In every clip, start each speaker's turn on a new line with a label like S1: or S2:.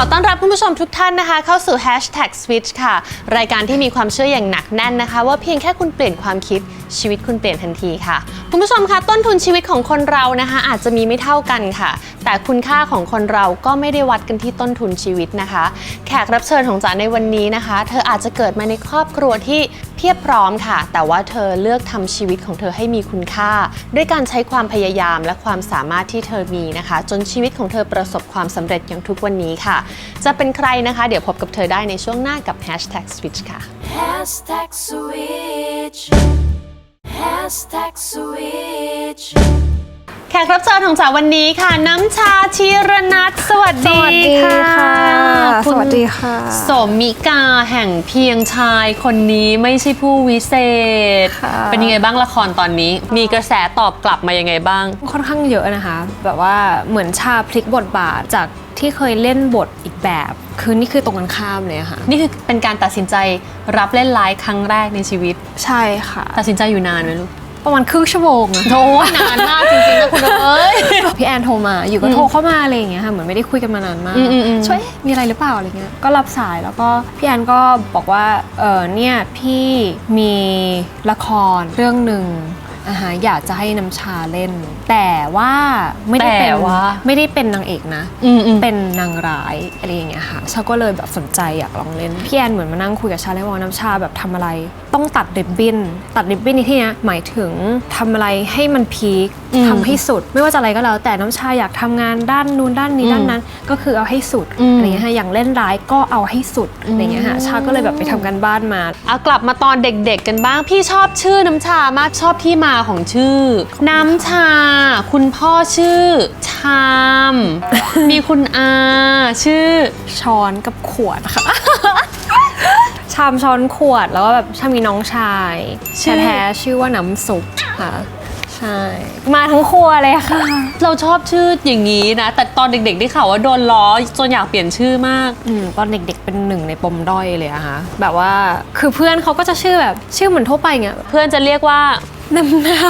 S1: ขอต้อนรับคุณผู้ชมทุกท่านนะคะ เข้าสู่ Hashtag Switch ค่ะ รายการที่มีความเชื่ออย่างหนักแน่นนะคะ ว่าเพียงแค่คุณเปลี่ยนความคิด ชีวิตคุณเปลี่ยนทันทีค่ะ คุณผู้ชมคะต้นทุนชีวิตของคนเรานะคะอาจจะมีไม่เท่ากันค่ะ แต่คุณค่าของคนเราก็ไม่ได้วัดกันที่ต้นทุนชีวิตนะคะ แขกรับเชิญของจ๋าในวันนี้นะคะ เธออาจจะเกิดมาในครอบครัวที่เพียบพร้อมค่ะ แต่ว่าเธอเลือกทำชีวิตของเธอให้มีคุณค่า ด้วยการใช้ความพยายามและความสามารถที่เธอมีนะคะ จนชีวิตของเธอประสบความสำเร็จอย่างทุกวันนี้ค่ะ จะเป็นใครนะคะ เดี๋ยวพบกับเธอได้ในช่วงหน้ากับ Hashtag Switch ค่ะ
S2: Hashtag switch Hashtag switch
S1: แขกรับเชิญของจ๋าวันนี้ค่ะ น้ำชาชีรนัทสวัสดีค่ะ
S3: สวัสดีค่ะ
S1: สมิกาแห่งเพียงชายคนนี้ไม่ใช่ผู้วิเศษ
S3: ค่ะ
S1: เป็นยังไงบ้างละครตอนนี้ มีกระแสตอบกลับมายังไงบ้าง
S3: ค่อนข้างเยอะนะคะ แบบว่าเหมือนชาพลิกบทบาทจากที่เคยเล่นบทอีกแบบ คือนี่คือตรงกันข้ามเลยอะค่ะ
S1: นี่คือเป็นการตัดสินใจรับเล่นไลฟ์ครั้งแรกในชีวิต
S3: ใช่ค่ะ
S1: ตัดสินใจอยู่นานไหมลูก
S3: ประมาณครึ่งชั่วโมงอะ
S1: โอ้ยนานมากจริงๆนะคุณเอ้ย
S3: พี่แอนโทรมาอยู่ก็โทรเข้ามาอะไรอย่างเงี้ยค่ะเหมือนไม่ได้คุยกันมานานมาก
S1: อืมอืมอืม
S3: ช่วยมีอะไรหรือเปล่าอะไรเงี้ยก็รับสายแล้วก็พี่แอนก็บอกว่าเออเนี่ยพี่มีละครเรื่องหนึ่ง อ่าฮะอยากจะให้น้ำชาเล่น แต่ว่าไม่ได้เป็น
S1: แต่ว่า
S3: ไม่ได้เป็นนางเอกนะ
S1: อืมอืม
S3: เป็นนางร้ายอะไรอย่างเงี้ยค่ะชาก็เลยแบบสนใจอยากลองเล่น พี่แอนเหมือนมานั่งคุยกับชาเลยว่าน้ำชาแบบทำอะไร ต้องตัดริบบิ้น ตัดริบบิ้นในที่เนี้ยหมายถึงทำอะไรให้มันพีค
S1: อืม
S3: ทำให้สุด ไม่ว่าจะอะไรก็แล้ว แต่น้ำชาอยากทำงานด้านนู้นด้านนี้
S1: อืม
S3: ด้านนั้น ก็คือเอาให้สุด
S1: อืม
S3: อะไรเงี้ยค่ะอย่างเล่นร้ายก็เอาให้สุดอะไรเงี้ยค่ะชาก็เลยแบบไปทำกันบ้านมา
S1: เอากลับมาตอนเด็กๆกันบ้าง พี่ชอบชื่อน้ำชามากชอบที่มาของชื่อ น้ำชา คุณพ่อชื่อ ชาม มีคุณอาชื่อ
S3: ช้อนกับขวดค่ะ ชามช้อนขวดแล้วก็แบบชามีน้องชาย
S1: ชื่อ
S3: แท้ๆชื่อว่าน้ำซุปค่ะ ใช่ มาทั้งครัวเลยค่ะ
S1: เราชอบชื่ออย่างนี้นะ แต่ตอนเด็กๆได้ข่าวว่าโดนล้อจนอยากเปลี่ยนชื่อมาก
S3: อืมตอนเด็กๆเป็นหนึ่งในปมด้อยเลยอะค่ะแบบว่าคือเพื่อนเขาก็จะชื่อแบบชื่อเหมือนทั่วไปเงี้ย
S1: เพื่อนจะเรียกว่า
S3: น้ำเน่า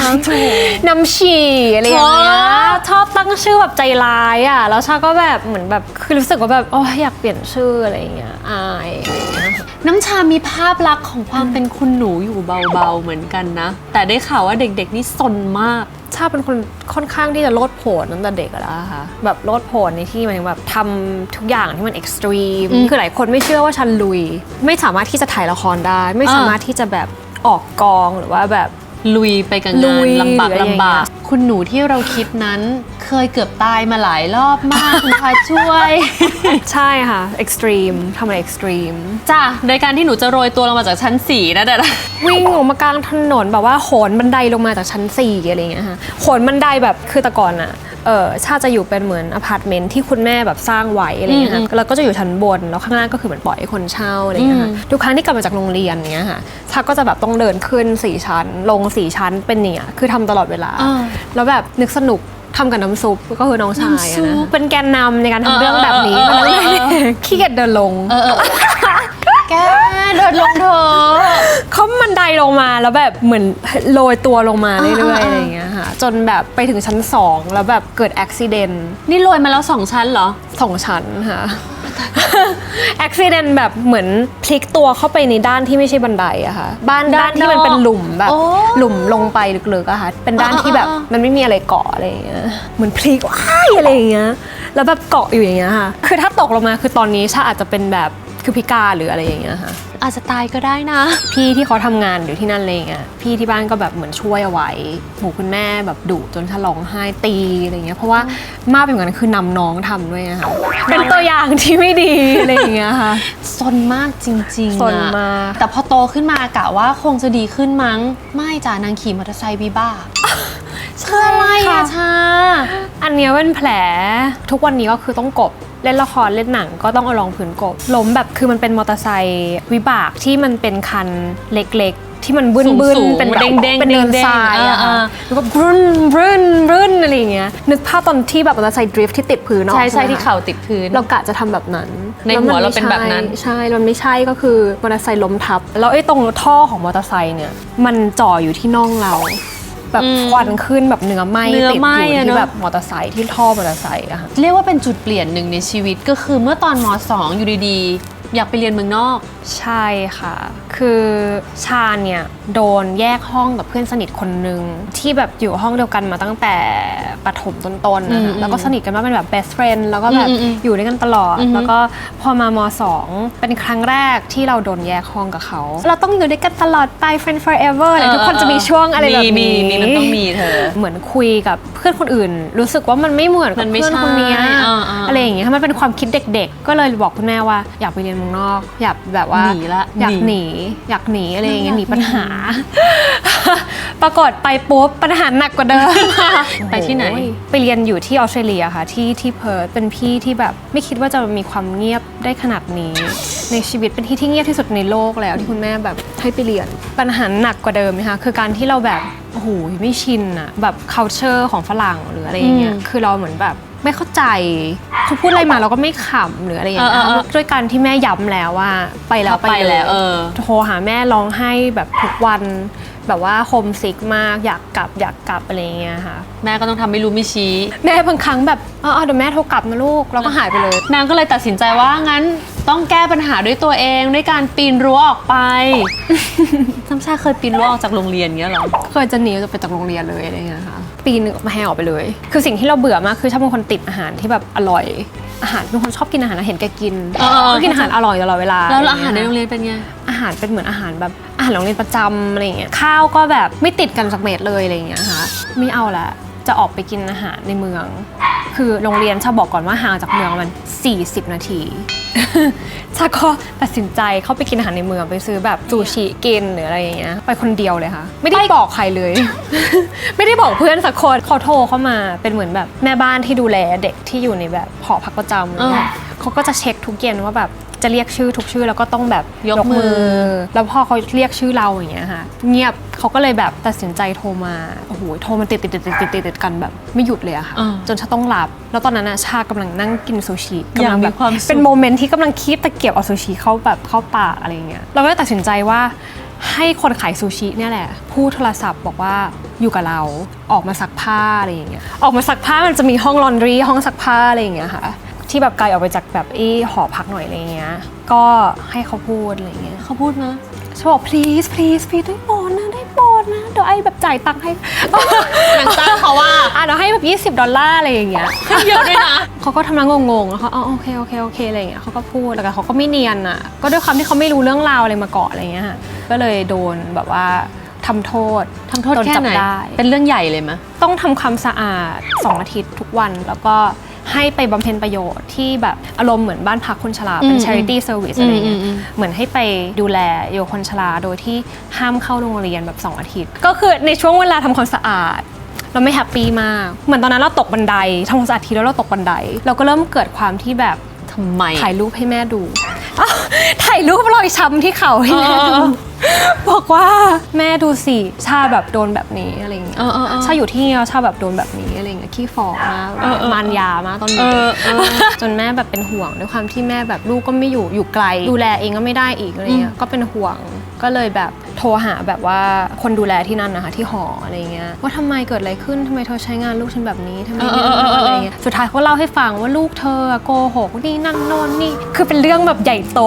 S3: น้ำถูน้ำฉี่อะไรอย่างเงี้ย
S1: อ๋อ
S3: ชอบตั้งชื่อแบบใจร้ายอะแล้วชาก็แบบเหมือนแบบคือรู้สึกว่าแบบโอ้ยอยากเปลี่ยนชื่ออะไรอย่างเงี้ยอายอะไรอย่างเงี้ย
S1: น้ำชามีภาพลักษณ์ของความเป็นคุณหนูอยู่เบาๆเหมือนกันนะ แต่ได้ข่าวว่าเด็กๆนี่ซนมาก
S3: ชาเป็นคนค่อนข้างที่จะโลดโผนตั้งแต่เด็กอะแล้วค่ะ แบบโลดโผนในที่หมันแบบทำทุกอย่างที่มันเอ็กซ์ตรีม
S1: อืม
S3: คือหลายคนไม่เชื่อว่าฉันลุย ไม่สามารถที่จะถ่ายละครได้ ไม่
S1: อ่า
S3: สามารถที่จะแบบ ออกกองหรือว่าแบบ
S1: ลุยไปกับ
S3: ลุ
S1: งาน
S3: ย
S1: ลำบาก
S3: หรืออะไรอย่างเงี้ย
S1: ลำบาก คุณหนูที่เราคิดนั้นเคยเกือบตายมาหลายรอบมาก คุณพาช่วย
S3: ใช่ค่ะเอ็กซ์ตรีมทำอะไรเอ็กซ์ตรีม
S1: จ้ะโดยการที่หนูจะโรยตัวลงมาจากชั้นสี่นั่นแหละ
S3: วิ่งออกมากลางถนนแบบว่าโหนบันไดลงมาจากชั้น4อะไรอย่างเงี้ยค่ะโหนบันไดแบบคือแต่ก่อนอะ เออชาติจะอยู่เป็นเหมือนอพาร์ตเมนต์ที่คุณแม่แบบสร้างไว้อะไรอย่างเงี้ย
S1: อื
S3: ค่ะ
S1: ม
S3: แล้วก็จะอยู่ชั้นบนแล้วข้างล่างก็คือเหมือนปล่อยให้คนเช่าอะไรอย่างเงี้ยค่ะ
S1: อืม
S3: ทุกครั้งที่กลับมาจากโรงเรียนอย่างเงี้ยค่ะชาก็จะแบบต้องเดินขึ้นสี่ชั้น ลงสี่ชั้นเป็นเนี่ยคือทำตลอดเวลา
S1: อ่า
S3: แล้วแบบนึกสนุกทำกับน้ำซุปก็คือน้องชายอะ
S1: น้ำซุ
S3: นะ
S1: ป
S3: เป็นแกนนำในการ
S1: เออ
S3: ทำเรื่องแบบนี้
S1: เออเออเออเออ
S3: ขี้เกียจเดินลง
S1: เออเออ แกเดินลงเถอะ
S3: เขาบันไดลงมาแล้วแบบเหมือนโรยตัวลงมาเรื่อยๆ
S1: อ่าๆ
S3: อะไรอย่างเงี้ยค่ะจนแบบไปถึงชั้น2แล้วแบบเกิดอุบิเหตุ
S1: นี่โรยมาแล้วสองชั้นเหรอ
S3: สองชั้นค่ะอุบิเหตุแบบเหมือนพลิกตัวเข้าไปในด้านที่ไม่ใช่บันไดอะค่ะบ้าน
S1: ด้า
S3: ด้านนที่มัน
S1: นอก
S3: เป็นหลุมแบบ
S1: โอ้
S3: หลุมลงไปลึกๆอะค่ะเป็นด้านที่แบบ
S1: อ่าๆ
S3: มันไม่มีอะไรเกาะอะไรอย่างเงี้ยเหมือนพลิกว้ายอะไรอย่างเงี้ยแล้วแบบเกาะอยู่อย่างเงี้ยค่ะคือถ้าตกลงมาคือตอนนี้ชาอาจจะเป็นแบบ คือพิการหรืออะไรอย่างเงี้ยค่ะ
S1: อาจจะตายก็ได้นะ
S3: พี่ที่เขาทำงานอยู่ที่นั่นอะไรเงี้ยพี่ที่บ้านก็แบบเหมือนช่วยเอาไว้หมูคุณแม่แบบดุจนฉลองไห้ตีอะไรเงี้ยเพราะว่ามากไปกว่านั้นคือนำน้องทำด้วยนะคะเป็นตัวอย่างที่ไม่ดีอะไรอย่างเงี้ยค่ะ
S1: ซนมากจริงๆอะ
S3: ซนมาก
S1: แต่พอโตขึ้นมากะว่าคงจะดีขึ้นมั้ง ไม่จ้ะนางขี่มอเตอร์ไซค์วิบากคืออะไรอะชา
S3: อันเนี้ยเป็นแผลทุกวันนี้ก็คือต้องกบ เล่นละครเล่นหนังก็ต้องเอารองพื้นกบล้มแบบคือมันเป็นมอเตอร์ไซค์วิบากที่มันเป็นคันเล็กๆ ที่มันบึ้นบึ้น
S1: สูงๆ
S3: เป็นแบบ
S1: เด้งๆ
S3: เป็นเนิน
S1: เด้งๆ
S3: ทรายอะค่ะ
S1: อ่า
S3: แล้วก็บึ้นบึ้นบึ้นอะไรอย่างเงี้ยนึกภาพตอนที่แบบมอเตอร์ไซค์ดริฟท์ที่ติดพื้นออก
S1: ใช่ใช่
S3: ไหม
S1: ที่
S3: คะ
S1: เข่าติดพื้น
S3: เรากะจะทำแบบนั้น
S1: ในหัวเราเป็นแบบนั้น
S3: ใช่แล้วมันไม่ใช่ก็คือมอเตอร์ไซค์ล้มทับ แล้วไอ้ตรงท่อของมอเตอร์ไซค์เนี่ยมันจ่ออยู่ที่น่องเรา แบบ
S1: อืม
S3: ควันขึ้นแบบเนื้อไหม้
S1: เนื้อ
S3: ติด
S1: ไหม้
S3: อยู่
S1: อะ
S3: ที่
S1: เนอะ
S3: แบบมอเตอร์ไซค์ที่ท่อมอเตอร์ไซค์อะค่ะ
S1: เรียกว่าเป็นจุดเปลี่ยนหนึ่งในชีวิตก็คือเมื่อตอนม .2 อยู่ดีๆ อยากไปเรียนเมืองนอก
S3: ใช่ค่ะคือชาเนี่ยโดนแยกห้องกับเพื่อนสนิทคนหนึ่งที่แบบอยู่ห้องเดียวกันมาตั้งแต่ประถมต้นๆนะ
S1: อื
S3: คะ
S1: ม
S3: แล้วก็สนิทกันมากเป็นแบบ best friend แล้วก็แบบ
S1: อืมอืม
S3: อยู่ด้วยกันตลอด
S1: อือฮึ
S3: แล้วก็พอมามสองเป็นครั้งแรกที่เราโดนแยกห้องกับเขา เราต้องอยู่ด้วยกันตลอดไป friend forever อะไรทุกคนจะมีช่วงอะไรแบบนี้
S1: มีมีมันต้องมีเธอ
S3: เหมือนคุยกับเพื่อนคนอื่น รู้สึกว่ามันไม่เหมือนกับ
S1: มันไม่
S3: เพื่อนคนเนี้ย
S1: ใช่อ่าๆ
S3: อะไรอย่างเงี้ยมันเป็นความคิดเด็ก ๆ ก็เลยบอกคุณแม่ว่า อยากไปเรียนเมืองนอก อยากแบบว่า
S1: หนีละ
S3: อยาก
S1: ห
S3: ห
S1: นี
S3: นีอยากหนีอะไรอย่างเงี้ยหนีปัญหา ปรากฏไปปุ๊บปัญหาหนักกว่าเดิม
S1: ไปที่ไหน
S3: โอ้ยไปเรียนอยู่ที่ออสเตรเลียค่ะที่ที่เพิร์ธเป็นพี่ที่แบบไม่คิดว่าจะมีความเงียบได้ขนาดนี้ ในชีวิตเป็นที่ที่เงียบที่สุดในโลกแล้วที่คุณแม่แบบให้ไปเรียนปัญหาหนักกว่าเดิมนะคะคือการที่เราแบบโอ้โหไม่ชินอะแบบ culture ของฝรั่งหรืออะไรอย่างเงี้ย
S1: อืม
S3: คือเราเหมือนแบบ ไม่เข้าใจเขาพูดอะไรมาเราก็ไม่ขำหรืออะไรอย่างเงี้ย
S1: เออเออเออ
S3: ด้วยการที่แม่ย้ำแล้วว่า ไปแล้ว
S1: ไปแล้วเออ
S3: โทรหาแม่ร้องไห้แบบทุกวัน แบบว่าโฮมซิกมากอยากกลับอยากกลับอะไรอย่างเงี้ยค่ะ
S1: แม่ก็ต้องทำไม่รู้ไม่ชี้
S3: แม่บางครั้งแบบเออเดี๋ยวแม่โทรกลับนะลูกแล้วก็หายไปเลย
S1: นางก็เลยตัดสินใจว่างั้นต้องแก้ปัญหาด้วยตัวเองด้วยการปีนรั้วออกไปซ้ำชาเคยปีนรั้วออกจากโรงเรียนเงี้ยเหรอ
S3: เคยจะหนีจะไปจากโรงเรียนเลยอะไรเงี้ยค่ะ ปีหนึงมาแหงออกไปเลย คือสิ่งที่เราเบื่อมากคือชอบเป็นคนติดอาหารที่แบบอร่อย อาหารเป็นคนชอบกินอาหารนะเห็นแกกิน
S1: เออเออ
S3: ก็กินอาหารอร่อยตลอดเวลา
S1: แล้วะ
S3: ไอา
S1: หารในโรงเรียนเป็นไง
S3: อาหารเป็นเหมือนอาหารแบบอาหารโรงเรียนประจำอะไรเงี้ยข้าวก็แบบไม่ติดกันสักเม็ดเลยอะไรเงี้ยค่ะไม่เอาละ จะออกไปกินอาหารในเมือง คือโรงเรียนชาบอกก่อนว่าห่างจากเมืองมัน 40 นาทีชาก็ตัดสินใจเข้าไปกินอาหารในเมืองไปซื้อแบบซูชิกินหรืออะไรอย่างเงี้ยไปคนเดียวเลยค่ะ ไม่ได้บอกใครเลย ไม่ได้บอกเพื่อนสักคนเขาโทรเข้ามาเป็นเหมือนแบบแม่บ้านที่ดูแลเด็กที่อยู่ในแบบหอพักประจำอะไรเงี้ยเขาก็จะเช็คทุกเย็นว่าแบบ จะเรียกชื่อทุกชื่อแล้วก็ต้องแบบ
S1: ยกมือ
S3: แล้วพอเขาเรียกชื่อเราอย่างเงี้ยค่ะ เงียบเขาก็เลยแบบตัดสินใจโทรมาโอ้โหโทรมันติดติดติดติดติดติดติดกันแบบไม่หยุดเลยอะค่ะ
S1: อ่า
S3: จนชาต้องหลับ แล้วตอนนั้นอะชากำลังนั่งกินซูชิ
S1: อยาก
S3: กำลัง
S1: มี
S3: แบบ
S1: ความสุข
S3: เป็นโมเมนต์ที่กำลังคีบตะเกียบเอาซูชิเข้าแบบเข้าปากอะไรอย่างเงี้ยเราก็เลยตัดสินใจว่าให้คนขายซูชิเนี่ยแหละพูดโทรศัพท์บอกว่าอยู่กับเราออกมาซักผ้าอะไรอย่างเงี้ยออกมาซักผ้ามันจะมีห้องลอนดรีห้องซักผ้าอะไรอย่างเงี้ยค่ะ ที่แบบไกลออกไปจากแบบไอ้หอพักหน่อยอะไรเงี้ย ก็ให้เขาพูดอะไรเงี้ย
S1: เขาพูดมา
S3: ฉันบอก please please please ได้โปรดนะได้โปรดนะเดี๋ยวไอ้แบบจ่ายตังค์ให้
S1: นางจ้างเขาว่า
S3: อะเดี๋ยวให้แบบ20 ดอลลาร์อะไรอย่างเงี้ย
S1: เยอะด้วยนะ
S3: เขาก็ทำหน้างงๆแล้วเขาอ๋อโอเคโอเคโอเคอะไรอย่างเงี้ยเขาก็พูดแต่เขาก็ไม่เนียนอะก็ด้วยความที่เขาไม่รู้เรื่องราวอะไรมาก่อนอะไรเงี้ยค่ะก็เลยโดนแบบว่าทำโทษ
S1: ทำโทษ
S3: โดน
S1: แค่
S3: จับ
S1: ไหน
S3: ได้
S1: เป็นเรื่องใหญ่เลยมะ
S3: ต้องทำความสะอาด 2 อาทิตย์ทุกวันแล้วก็ ให้ไปบำเพ็ญประโยชน์ที่แบบอารมณ์เหมือนบ้านพักคนชรา เป็น
S1: อืม
S3: charity service อะไรเงี้ย
S1: อืมอืม
S3: เหมือนให้ไปดูแลโยคนชราโดยที่ห้ามเข้าโรงเรียนแบบ 2 อาทิตย์ ก็คือในช่วงเวลาทำความสะอาดเราไม่แฮปปี้มาก เหมือนตอนนั้นเราตกบันไดทำความสะอาดทีแล้วเราตกบันได เราก็เริ่มเกิดความที่แบบ
S1: ทำไม
S3: ถ่ายรูปให้แม่ดูอ้าวถ่ายรูปรอยช้ำที่เขาให้แม่
S1: เออเอ
S3: ดู
S1: อ
S3: บอกว่าแม่ดูสิชาแบบโดนแบบนี้อะไรอย่างเงี้ย
S1: เออเออเออ
S3: ชาอยู่ที่นี่แล้วชาแบบโดนแบบนี้อะไรอย่างเงี้ยขี้ฟอกมาก
S1: เออเออ
S3: มานยามากตอน
S1: เอ
S3: นี้
S1: อเออ
S3: จนแม่แบบเป็นห่วงด้วยความที่แม่แบบลูกก็ไม่อยู่อยู่ไกล ดูแลเองก็ไม่ได้อีกอะไรเงี้ยก็เป็นห่วงก็เลยแบบโทรหาแบบว่าคนดูแลที่นั่นนะคะที่หออะไรเงี้ยว่าทำไมเกิดอะไรขึ้นทำไมเธอใช้งานลูกฉันแบบนี้ทำไม
S1: เออเออเออเออ
S3: อะไรเงี้ยสุดท้ายเขาเล่าให้ฟังว่าลูกเธอโกหกนี่นั่นโน่นนี่คือเป็นเรื่องแบบใหญ่โต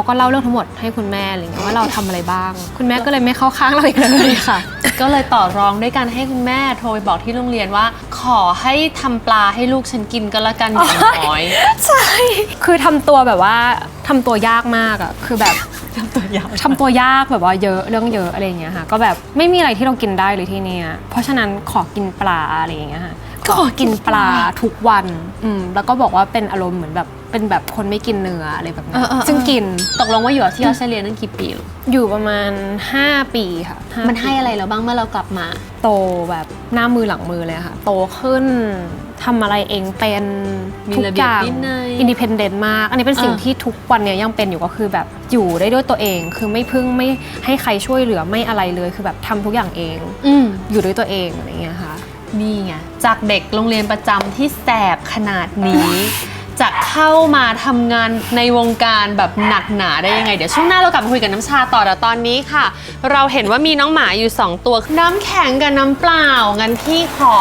S3: เขาก็เล่าเรื่องทั้งหมดให้คุณแม่อะไรเงี้ยว่าเราทำอะไรบ้าง คุณแม่ก็เลยไม่เข้าข้างเราอีกเลยค่ะ
S1: ก็เลยต่อรองด้วยการให้คุณแม่โทรไปบอกที่โรงเรียนว่า ขอให้ทำปลาให้ลูกฉันกินก็แล้วกันอย่างน้อย
S3: ใช่คือทำตัวแบบว่าทำตัวยากมากอะคือแบบ
S1: ทำตัวยาว
S3: ทำตัวยากแบบว่าเยอะเรื่องเยอะอะไรอย่างเงี้ยค่ะ ก็แบบไม่มีอะไรที่เรากินได้เลยที่เนี่ยเพราะฉะนั้นขอกินปลาอะไรอย่างเงี้ยค่ะขอกินปลาทุกวันอืมแล้วก็บอกว่าเป็นอารมณ์เหมือนแบบ เป็นแบบคนไม่กินเนื้ออะไรแบบนี้
S1: เออเออเออ
S3: ซึ่งกิน
S1: ตกลงว่าอยู่ที่ออสเตรเลียนั่นกี่ปีลูก
S3: อยู่ประมาณ 5 ปีค่ะา
S1: มันให้
S3: ปี
S1: อะไรเราบ้างเมื่อเรากลับมา
S3: โตแบบหน้ามือหลังมือเลยค่ะ โตขึ้นทำอะไรเองเป็น
S1: มี
S3: ทุก
S1: ระ
S3: อ
S1: เบียบ
S3: ย่าง
S1: วินัย
S3: อินดิเพนเดนต์มาก อันนี้เป็นสิ่ง
S1: อ่า
S3: ที่ทุกวันเนี้ยยังเป็นอยู่ก็คือแบบอยู่ได้ด้วยตัวเอง คือไม่พึ่งไม่ให้ใครช่วยเหลือไม่อะไรเลย คือแบบทำทุกอย่างเอง
S1: อืม
S3: อยู่ด้วยตัวเองอะไรเงี้ยค่ะ
S1: นี่ไง จากเด็กโรงเรียนประจำที่แสบขนาดนี้ จะเข้ามาทำงานในวงการแบบหนักหนาได้ยังไง เดี๋ยวช่วงหน้าเรากลับมาคุยกับน้ำชาต่อแต่ตอนนี้ค่ะ เราเห็นว่ามีน้องหมาอยู่ 2 ตัวน้ำแข็งกับน้ำเปล่างั้นพี่ขอ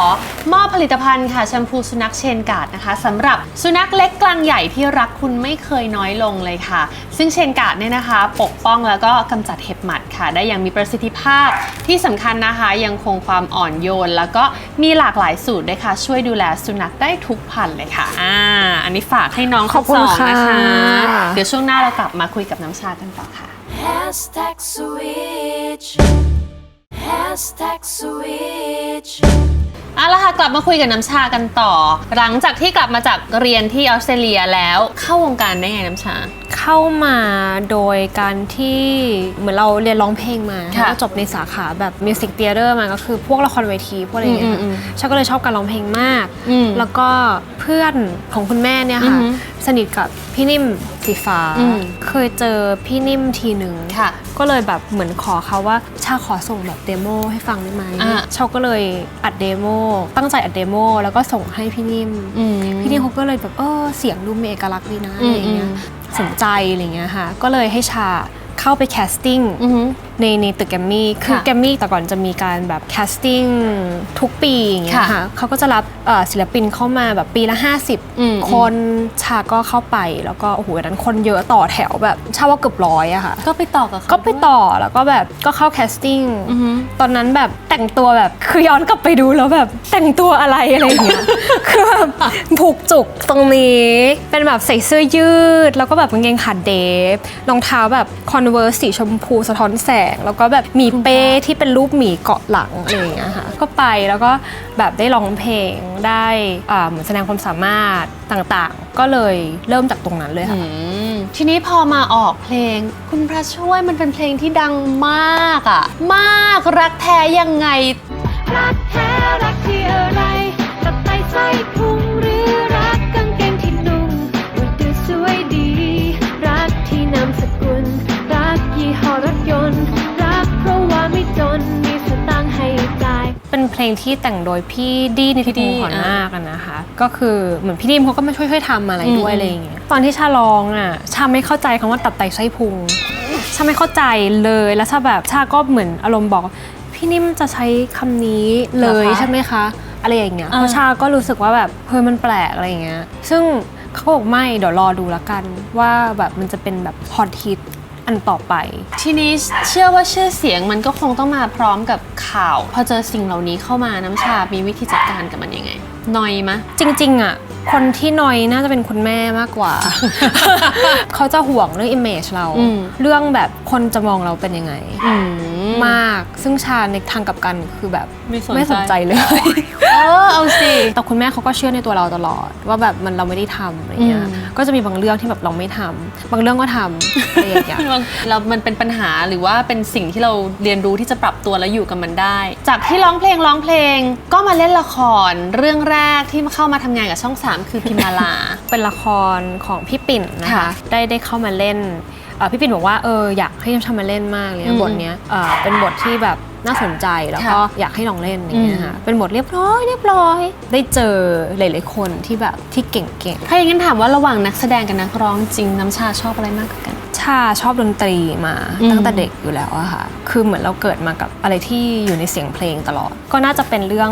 S1: มอบผลิตภัณฑ์ค่ะแชมพูสุนัขเชนการ์ดนะคะสำหรับสุนัขเล็กกลางใหญ่ที่รักคุณไม่เคยน้อยลงเลยค่ะ ซึ่งเชนการ์ดเนี่ยนะคะ ปกป้องแล้วก็กำจัดเห็บหมัดค่ะ ได้อย่างมีประสิทธิภาพที่สำคัญนะคะยังคงความอ่อนโยน แล้วก็มีหลากหลายสูตรด้วยค่ะช่วยดูแลสุนัขได้ทุกพันธุ์เลยค่ะอ่าอันนี้ฝากให้น้อง
S3: ขอบคุณ
S1: ทั้งสงนะคะ
S3: ค่ะ
S1: เดี๋ยวช่วงหน้าเรากลับมาคุยกับน้ำชากันต่อค่ะ
S2: Hashtag switch. Hashtag switch.
S1: เอาละค่ะกลับมาคุยกับน้ำชากันต่อ หลังจากที่กลับมาจากเรียนที่ออสเตรเลียแล้วเข้าวงการได้ไงน้ำชา
S3: เข้ามาโดยการที่เหมือนเราเรียนร้องเพลงมา
S1: ค่ะ
S3: แล้วก็จบในสาขาแบบมิวสิกเตียเตอร์มาก็คือพวกละครเวทีพวกอะไรอย่างเงี้ย
S1: อืมอืม
S3: ฉันก็เลยชอบการร้องเพลงมาก
S1: อืม
S3: แล้วก็เพื่อนของคุณแม่เนี่ยค่ะ
S1: อือหือ
S3: สนิทกับพี่นิ่มสีฟ้า
S1: อืม
S3: เคยเจอพี่นิ่มทีหนึ่ง
S1: ค่ะ
S3: ก็เลยแบบเหมือนขอเขาว่าชาขอส่งแบบเดโมให้ฟังได้ไหม
S1: อ่า
S3: ชาก็เลยอัดเดโมตั้งใจอัดเดโมแล้วก็ส่งให้พี่นิ่ม
S1: อืม
S3: พี่นิ่มเขาก็เลยแบบเออเสียงดูมีเอกลักษณ์ดีนะ
S1: อื
S3: อะ
S1: ม
S3: ไรอย่างเงี้ย
S1: อืม
S3: สนใจอะไรเงี้ยค่ะก็เลยให้ชา เข้าไปแคสติ้ง
S1: อือหือ
S3: ในในตึกแกรมมี่คือ
S1: ค่ะ
S3: แกรมมี่แต่ก่อนจะมีการแบบแคสติ้งทุกปีอย่างเงี้ย
S1: ค่ะ
S3: ค่ะเขาก็จะรับเอ่อศิลปินเข้ามาแบบปีละ
S1: อืม
S3: 50 คนชาก็เข้าไปแล้วก็โอ้โหวันนั้นคนเยอะต่อแถวแบบชาว่าเกือบร้อยอะค่ะ
S1: ก็ไปต่อกับเขา
S3: ก็ไปต่อแล้วก็แบบก็เข้าแคสติ้ง
S1: อือหือ
S3: ตอนนั้นแบบแต่งตัวแบบคือย้อนกลับไปดูแล้วแบบแต่งตัวอะไรอะไรอย่างเงี้ยคือแบบผูกจุกตรงนี้เป็นแบบใส่เสื้อยืด แล้วก็แบบกางเกงขาเดฟรองเท้าแบบคอนเวิร์สสีชมพูสะท้อนแสง แล้วก็แบบมีเป้ที่เป็นรูปหมีเกาะหลังอะไรอย่างเงี้ยค่ะก็ไปแล้วก็แบบได้ร้องเพลงได้อ่าเหมือนแสดงความสามารถต่างๆ ก็เลยเริ่มจากตรงนั้นเลยค่ะ
S1: อืมทีนี้พอมาออกเพลง คุณพระช่วยมันเป็นเพลงที่ดังมากอะมากรักแท้ยังไง
S4: รักแท้รักที่อะไรตับไตไส้พุง ลง
S3: ที่แต่งโดยพี่ดีนิติพงศ์ขอนนาคอะนะคะ ก็คือเหมือนพี่ดิมเขาก็มาช่วยๆทำอะไรด้วย
S1: อืม
S3: อะไรอย่างเงี้ยตอนที่ชาร้องอะชาไม่เข้าใจคำว่าตับไตไส้พุงชาไม่เข้าใจเลยแล้วชาแบบชาก็เหมือนอารมณ์บอกว่าพี่นิ่มจะใช้คำนี้เลยใช่ไหมคะ อะไรอย่างเงี้ยเพราะชาก็รู้สึกว่าแบบเฮ้ยมันแปลกอะไรอย่างเงี้ยซึ่งเขาบอกไม่เดี๋ยวรอดูแล้วกันว่าแบบมันจะเป็นแบบฮอตฮิต อันต่อไป
S1: ทีนี้เชื่อว่าชื่อเสียงมันก็คงต้องมาพร้อมกับข่าว พอเจอสิ่งเหล่านี้เข้ามาน้ำชา มีวิธีจัดการกับมันยังไงหนอยมะ
S3: จริง ๆอะ คนที่นอยน่าจะเป็นคุณแม่มากกว่า เขาจะห่วงเรื่อง image เรา
S1: อืม
S3: เรื่องแบบคนจะมองเราเป็นยังไง
S1: อืม
S3: มาก ซึ่งชาในทางกลับกันคือแบบ
S1: ไม่สนใจ
S3: ไม่สนใจเลย
S1: เออเอาสิ
S3: แต่คุณแม่เขาก็เชื่อในตัวเราตลอด ว่าแบบมันเราไม่ได้ทำอะไรเงี้ย
S1: อืม
S3: ก็จะมีบางเรื่องที่แบบเราไม่ทำบางเรื่องก็ทำอะไรอย่างเงี้ย
S1: เรามันเป็นปัญหาหรือว่าเป็นสิ่งที่เราเรียนรู้ที่จะปรับตัวแล้วอยู่กับมันได้ จากที่ร้องเพลงร้องเพลงก็มาเล่นละครเรื่องแรกที่เข้ามาทำงานกับช่อง3 คือพิมาลา
S3: เป็นละครของพี่ปิ่นนะคะ
S1: ค่ะ
S3: ได้ได้เข้ามาเล่นเอ่อพี่ปิ่นบอกว่าเอออยากให้ชามาเล่นมากเลย
S1: อื
S3: นะ
S1: ม
S3: บทเนี้ยเอ่อเป็นบทที่แบบน่าสนใจแล้วก็
S1: ค่ะ
S3: อยากให้ลองเล่นอย่างเงี้ยค่ะ
S1: อืม
S3: เป็นบทเรียบร้อยเรียบร้อย ได้เจอหลาย ๆ คนที่แบบที่เก่ง
S1: ถ้าอย่างนั้นถามว่าระหว่างนักแสดงกับนักร้องจริงน้ำชาชอบอะไรมากกว่ากัน
S3: ๆชาชอบดนตรีมา
S1: อืม
S3: ตั้งแต่เด็กอยู่แล้วอะค่ะ คือเหมือนเราเกิดมากับอะไรที่อยู่ในเสียงเพลงตลอด ก็น่าจะเป็นเรื่อง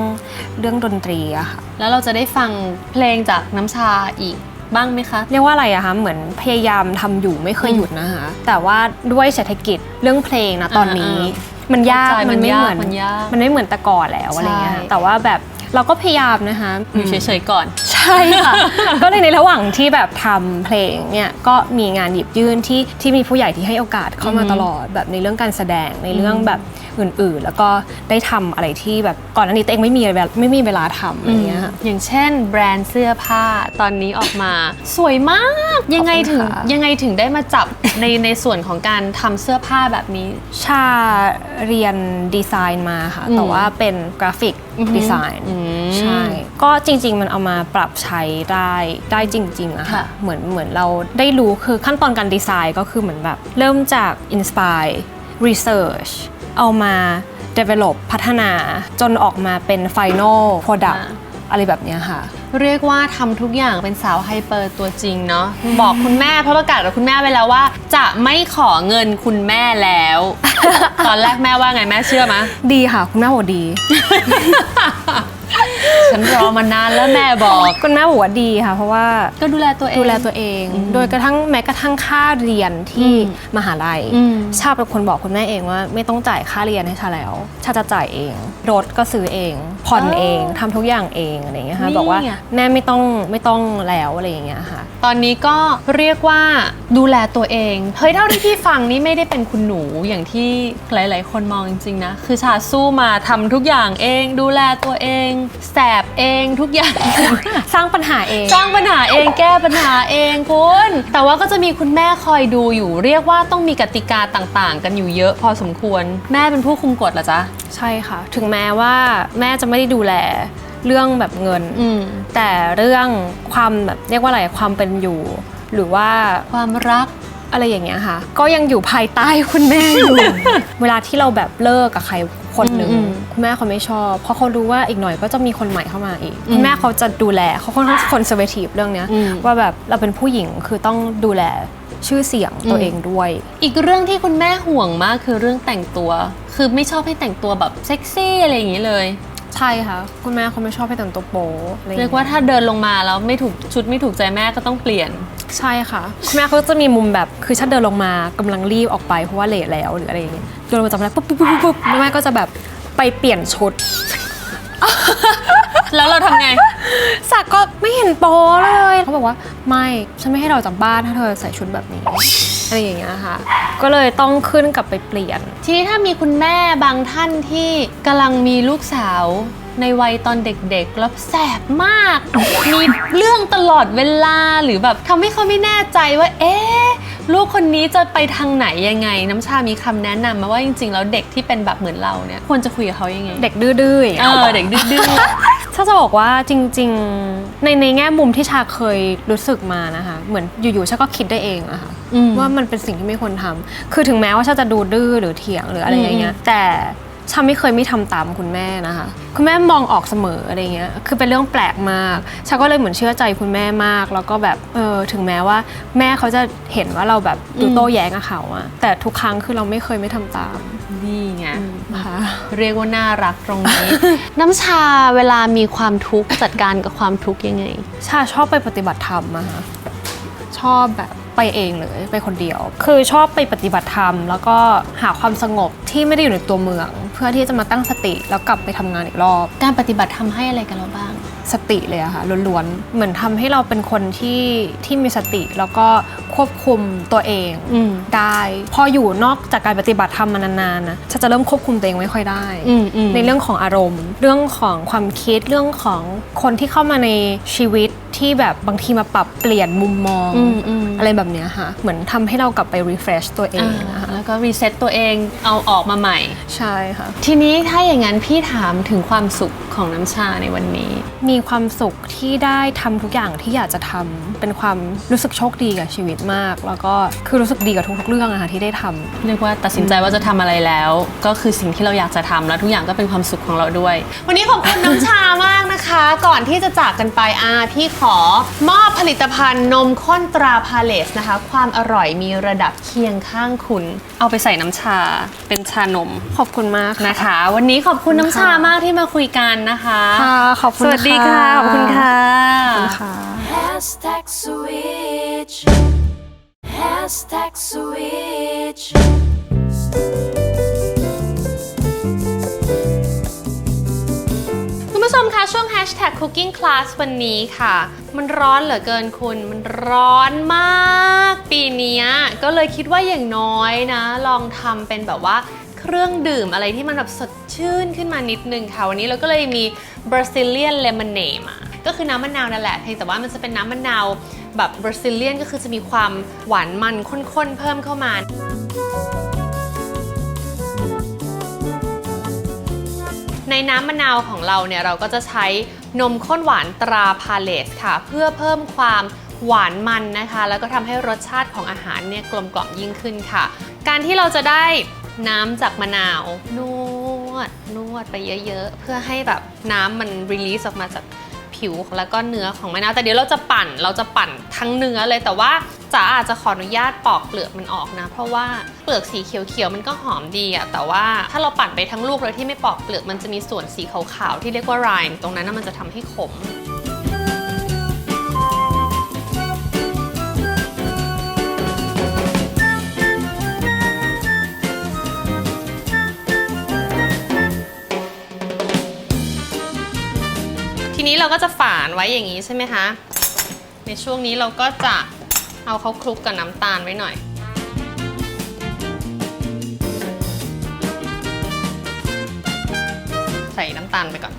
S3: เรื่องดนตรีอะค่ะ
S1: แล้วเราจะได้ฟังเพลงจากน้ำชาอีกบ้างไหมคะ
S3: เรียกว่าอะไรอะคะ เหมือนพยายามทำอยู่ไม่เคยหยุดนะคะ แต่ว่าด้วยเศรษฐกิจเรื่องเพลงนะตอนนี้
S1: อ่
S3: มันยาก
S1: เข้าใจ
S3: มันไม่
S1: มันยาก
S3: เหมือน
S1: มันยาก
S3: มันไม่เหมือนแต่ก่อนแล้วอะไรเงี้ย
S1: ใช่
S3: แต่ว่าแบบเราก็พยายามนะคะ
S1: อยู่เฉยๆก่อน
S3: ใช่ช่ค่ะ ก็เลยในระหว่างที่แบบทำเพลงเนี่ยก็มีงานหยิบยื่นที่ที่มีผู้ใหญ่ที่ให้โอกาสเข้ามาตลอดแบบในเรื่องการแสดงในเรื่องแบบอื่นๆ แล้วก็ได้ทำอะไรที่แบบก่อนหน้านี้ตัวเองไม่มีเวลาไม่มีเวลาทำอะไรเงี้ยค่ะ
S1: อย่างเช่น แบรนด์เสื้อผ้าตอนนี้ออกมา สวยมากยังไงถึง
S3: ขอบคุณค่ะ
S1: ยังไงถึงได้มาจับ ในในส่วนของการทำเสื้อผ้าแบบนี้
S3: ชาเรียนดีไซน์มาค่ะ
S1: อืม
S3: แต่ว่าเป็นกราฟิก
S1: อือฮึ
S3: ดีไซน์
S1: อืม
S3: ใช่ ก็จริง ๆ มันเอามาปรับใช้ได้ได้จริงๆอะค่ะ
S1: ค่ะ
S3: เหมือนเหมือนเราได้รู้คือขั้นตอนการดีไซน์ก็คือเหมือนแบบ เริ่มจาก inspire research เอามา develop พัฒนาจนออกมาเป็น final product อะไรแบบเนี้ยค่ะ
S1: เรียกว่าทำทุกอย่างเป็นสาวไฮเปอร์ตัวจริงเนาะบอกคุณแม่เพราะประกาศกับคุณแม่ไปแล้วว่า จะไม่ขอเงินคุณแม่แล้ว ตอนแรกแม่ว่าไงแม่เชื่อไหมย
S3: ดีค่ะ คุณแม่บอกดี
S1: ฉันรอมานานแล้วแม่บอก
S3: คุณแม่บอกว่าดีค่ะ เพราะว่า
S1: ก็ดูแลตัวเอง
S3: ดูแลตัวเอง โดยกระทั่งแม้กระทั่งค่าเรียนที่
S1: อืม
S3: มหาลัย
S1: อืม
S3: ชาเป็นคนบอกคุณแม่เองว่า ไม่ต้องจ่ายค่าเรียนให้ชาแล้ว ชาจะจ่ายเอง รถก็ซื้อเอง ผ่อนเองทำทุกอย่างเองอะไรอย่างเงี้ยค่ะ
S1: นี่
S3: บอกว่า
S1: ไง
S3: แม่ไม่ต้องไม่ต้องแล้วอะไรอย่างเงี้ยค่ะ
S1: ตอนนี้ก็เรียกว่าดูแลตัวเอง เฮ้ยเท่าที่พี่ฟังนี่ไม่ได้เป็นคุณหนูอย่างที่หลาย ๆ คนมองจริง ๆ นะ คือชาสู้มาทำทุกอย่างเอง ดูแลตัวเองแสบเองทุกอย่าง
S3: สร้างปัญหาเอง
S1: สร้างปัญหาเองแก้ปัญหาเองคุณ แต่ว่าก็จะมีคุณแม่คอยดูอยู่ เรียกว่าต้องมีกติกาต่างๆ กันอยู่เยอะพอสมควร แม่เป็นผู้คุมกฎเหรอจ๊ะ
S3: ใช่ค่ะ ถึงแม้ว่าแม่จะไม่ได้ดูแลเรื่องแบบเงิน
S1: อืม
S3: แต่เรื่องความแบบเรียกว่าอะไรความเป็นอยู่ หรือว่า
S1: ความรัก
S3: อะไรอย่างเงี้ยค่ะ ก็ยังอยู่ภายใต้คุณแม่อยู่ เวลาที่เราแบบเลิกกับใคร คนหนึ่ง
S1: อืม
S3: คุณแม่เขาไม่ชอบ เพราะเขารู้ว่าอีกหน่อยก็จะมีคนใหม่เข้ามาอีก
S1: อืม
S3: คุณแม่เขาจะดูแลเขาค่อนข้างคอนเซอร์เวทีฟเรื่องเนี้ย
S1: อืม
S3: ว่าแบบเราเป็นผู้หญิงคือต้องดูแลชื่อเสียงตัว
S1: อืม
S3: เองด้วย
S1: อีกเรื่องที่คุณแม่ห่วงมากคือเรื่องแต่งตัว คือไม่ชอบให้แต่งตัวแบบเซ็กซี่อะไรอย่างนี้เลย
S3: ใช่ค่ะ คุณแม่เขาไม่ชอบให้แต่งตัวโป๊อะไรอง
S1: เรีย
S3: งี้
S1: กว่าถ้าเดินลงมาแล้วไม่ถูกชุดไม่ถูกใจแม่ก็ต้องเปลี่ยน
S3: ใช่ค่ะ คุณแม่เขาจะมีมุมแบบคือฉันเดินลงมากำลังรีบออกไปเพราะว่าเลทแล้วหรืออะไรอย่างเงี้ยเดินลงมาจากบันไดปุ๊บปุ๊บปุ๊บปุ๊บแล้วแม่ก็จะแบบ ไปเปลี่ยนชุด
S1: แล้วเราทำไง
S3: สักก็ไม่เห็นโป๊เลยเขาบอกว่าไม่ฉันไม่ให้เราจากบ้านถ้าเธอใส่ชุดแบบนี้อะไรอย่างเงี้ยค่ะ ก็เลยต้องขึ้นกลับไปเปลี่ยน
S1: ทีนี้ถ้ามีคุณแม่บางท่านที่กำลังมีลูกสาวในวัยตอนเด็กๆ แล้วแสบมาก มีเรื่องตลอดเวลาหรือแบบทำให้เขาไม่แน่ใจว่า เอ๊ะ ลูกคนนี้จะไปทางไหนยังไง น้ำชามีคำแนะนำมาว่าจริงๆ แล้วเด็กที่เป็นแบบเหมือนเราเนี่ยควรจะคุยกับเขายังไง
S3: เด็กดื้อๆอย่าง
S1: เอ
S3: เงี้ย
S1: อเด็กดื้อ
S3: ถ้าจะบอกว่าจริงๆ ในในแง่มุมที่ชาเคยรู้สึกมานะคะ เหมือนอยู่ๆชาก็คิดได้เองอะค่ะ
S1: อืม
S3: ว่ามันเป็นสิ่งที่ไม่ควรทำคือถึงแม้ว่าชาจะดูดื้อหรือเถียงหรืออะไรอย่างเงี้ยแต่ ชาไม่เคยไม่ทำตามคุณแม่นะคะ คุณแม่มองออกเสมออะไรเงี้ย คือเป็นเรื่องแปลกมากชาก็เลยเหมือนเชื่อใจคุณแม่มาก แล้วก็แบบเออถึงแม้ว่า แม่เขาจะเห็นว่าเราแบบดูโต้แย้งกับเขาอะแต่ทุกครั้งคือเราไม่เคยไม่ทำตาม
S1: ๆนี่ไง
S3: ค่ะ
S1: เรียกว่าน่ารักตรงนี้ น้ำชาเวลามีความทุกข์จัดการกับความทุกข์ยังไง
S3: ชาชอบไปปฏิบัติธรรมอะค่ะชอบแบบ ไปเองเลยไปคนเดียว คือชอบไปปฏิบัติธรรม แล้วก็หาความสงบที่ไม่ได้อยู่ในตัวเมือง เพื่อที่จะมาตั้งสติแล้วกลับไปทำงานอีกรอบ
S1: การปฏิบัติทำให้อะไรกันเราบ้าง
S3: สติเลยอะค่ะล้วนๆเหมือนทำให้เราเป็นคนที่ที่มีสติแล้วก็ควบคุมตัวเอง
S1: อืม
S3: ได้ พออยู่นอกจากการปฏิบัติธรรมมานานๆนะฉันจะเริ่มควบคุมตัวเองไม่ค่อยได้
S1: อืมอืม
S3: ในเรื่องของอารมณ์ เรื่องของความคิดเรื่องของคนที่เข้ามาในชีวิต ที่แบบบางทีมาปรับเปลี่ยนมุมมอง
S1: อืมอืม
S3: อะไรแบบเนี้ยค่ะ เหมือนทำให้เรากลับไป refresh ตัวเอง
S1: อ่า
S3: นะคะ
S1: แล้วก็รีเซ็ตตัวเองเอาออกมาใหม่
S3: ใช่ค่ะ
S1: ทีนี้ถ้าอย่างนั้นพี่ถามถึงความสุขของน้ำชาในวันนี้
S3: มีความสุขที่ได้ทำทุกอย่างที่อยากจะทำเป็นความรู้สึกโชคดีกับชีวิตมาก แล้วก็คือรู้สึกดีกับทุกๆเรื่องอะค่ะที่ได้ทำ
S1: เรียกว่าตัดสินใจว่าจะทำอะไรแล้ว ก็คือสิ่งที่เราอยากจะทำแล้วทุกอย่างก็เป็นความสุขของเราด้วย วันนี้ขอบคุณน้ำชามากนะคะ ก่อนที่จะจากกันไปอาพี่ขอมอบผลิตภัณฑ์นมข้นตราพาเลสนะคะ ความอร่อยมีระดับเคียงข้างคุณ เอาไปใส่น้ำชาเป็นชานม
S3: ขอบคุณมากค่ะ
S1: นะคะ วันนี้ขอบคุณน้ำชามากที่มาคุยกันนะคะ
S3: ค่ะขอบคุณ
S1: สวัสดีค่ะ
S3: ค่ะ
S1: ขอบคุณค่ะ
S3: ค่ะ
S2: Hashtag switch. Hashtag switch.
S1: ผู้ชมคะช่วง Hashtag Cooking Class วันนี้ค่ะ มันร้อนเหลือเกินคุณ มันร้อนมาก ปีนี้ก็เลยคิดว่าอย่างน้อยนะ ลองทำเป็นแบบว่าเครื่องดื่มอะไรที่มันแบบสดชื่นขึ้นมานิดนึงค่ะ วันนี้เราก็เลยมี Brazilian Lemonade มาก็คือน้ำมะนาวนั่นแหละเพียงแต่ว่ามันจะเป็นน้ำมะนาวแบบ Brazilian ก็คือจะมีความหวานมันข้นๆเพิ่มเข้ามา ในน้ำมะนาวของเราเนี่ยเราก็จะใช้นมข้นหวานตราพาเลสค่ะ เพื่อเพิ่มความหวานมันนะคะ แล้วก็ทำให้รสชาติของอาหารเนี่ยกลมกล่อมยิ่งขึ้นค่ะ การที่เราจะได้น้ำจากมะนาว นวด นวดไปเยอะๆ เพื่อให้แบบน้ำมันรีลีสออกมาจากผิวแล้วก็เนื้อของมะนาวแต่เดี๋ยวเราจะปั่นเราจะปั่นทั้งเนื้อเลยแต่ว่า จ๋าอาจจะขออนุญาตปอกเปลือกมันออกนะ เพราะว่าเปลือกสีเขียวๆมันก็หอมดีอะแต่ว่าถ้าเราปั่นไปทั้งลูกโดยที่ไม่ปอกเปลือกมันจะมีส่วนสีขาวๆที่เรียกว่าไรม์ตรงนั้นนะมันจะทำให้ขมทีนี้เราก็จะฝานไว้อย่างนี้ใช่ไหมคะ ในช่วงนี้เราก็จะ เอาเขาคลุกกับน้ำตาลไว้หน่อย ใส่น้ำตาลไปก่อน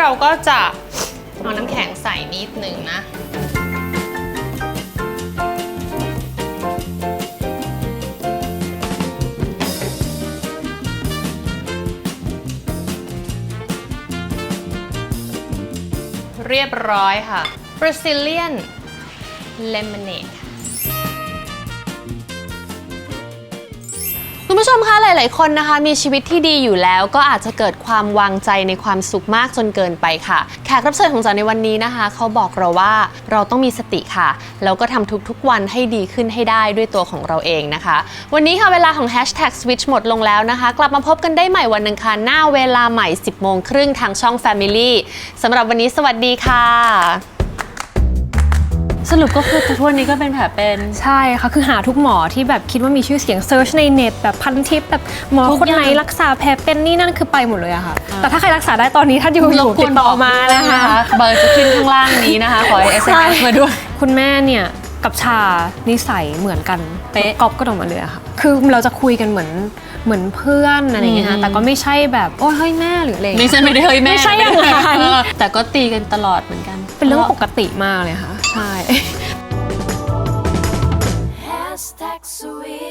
S1: เราก็จะเอาน้ำแข็งใส่นิดหนึ่งนะ เรียบร้อยค่ะ Brazilian Lemonade คุณผู้ชมคะหลาย ๆ คนนะคะ มีชีวิตที่ดีอยู่แล้ว ก็อาจจะเกิดความวางใจในความสุขมากจนเกินไปค่ะ แขกรับเชิญของจ๋าในวันนี้นะคะ เขาบอกเราว่าเราต้องมีสติค่ะ แล้วก็ทำทุก ๆ วันให้ดีขึ้นให้ได้ด้วยตัวของเราเองนะคะ วันนี้ค่ะเวลาของ Hashtag Switch หมดลงแล้วนะคะ กลับมาพบกันได้ใหม่วันอังคารหน้าเวลาใหม่ 10โมงครึ่งทางช่อง Family สำหรับวันนี้สวัสดีค่ะ
S5: สรุปก็คือทุกวันนี้ก็เป็นแผลเป็น
S3: ใช่ค่ะ คือหาทุกหมอที่แบบคิดว่ามีชื่อเสียงเซิร์ชในเน็ตแบบพันทิปแบบหมอ
S5: ทุก
S3: คนไหน
S5: อย่าง
S3: รักษาแผลเป็นนี่นั่นคือไปหมดเลยอะค่ะแต่ถ้าใครรักษาได้ตอนนี้ถ้าอยู่อยู่ติดต่อมานะคะ
S1: เบอร์จะขึ้นข้างล่างนี้นะคะ ขอให้ SMS มาด้วย
S3: คุณแม่เนี่ยกับชานิสัยเหมือนกัน
S5: เป๊ะ
S3: ก๊อปก็ออกมาเลยอะค่ะ คือเราจะคุยกันเหมือนเหมือนเพื่อนอะไรอย่างเงี้ย
S1: อื
S3: ค่ะ
S1: ม
S3: แต่ก็ไม่ใช่แบบโอ้ยเฮ้ยแม่หรืออะไรอย่าง
S1: ไม่
S3: เงี้ย
S1: ใช่ไม่ได้เฮ้ยแม่
S3: ไม่ใช่อย่างนั้น
S1: เออแต่ก็ตีกันตลอดเหมือนกัน
S3: เป็นเรื่องปกติมากเลยค่ะ Hi. Hashtag sweet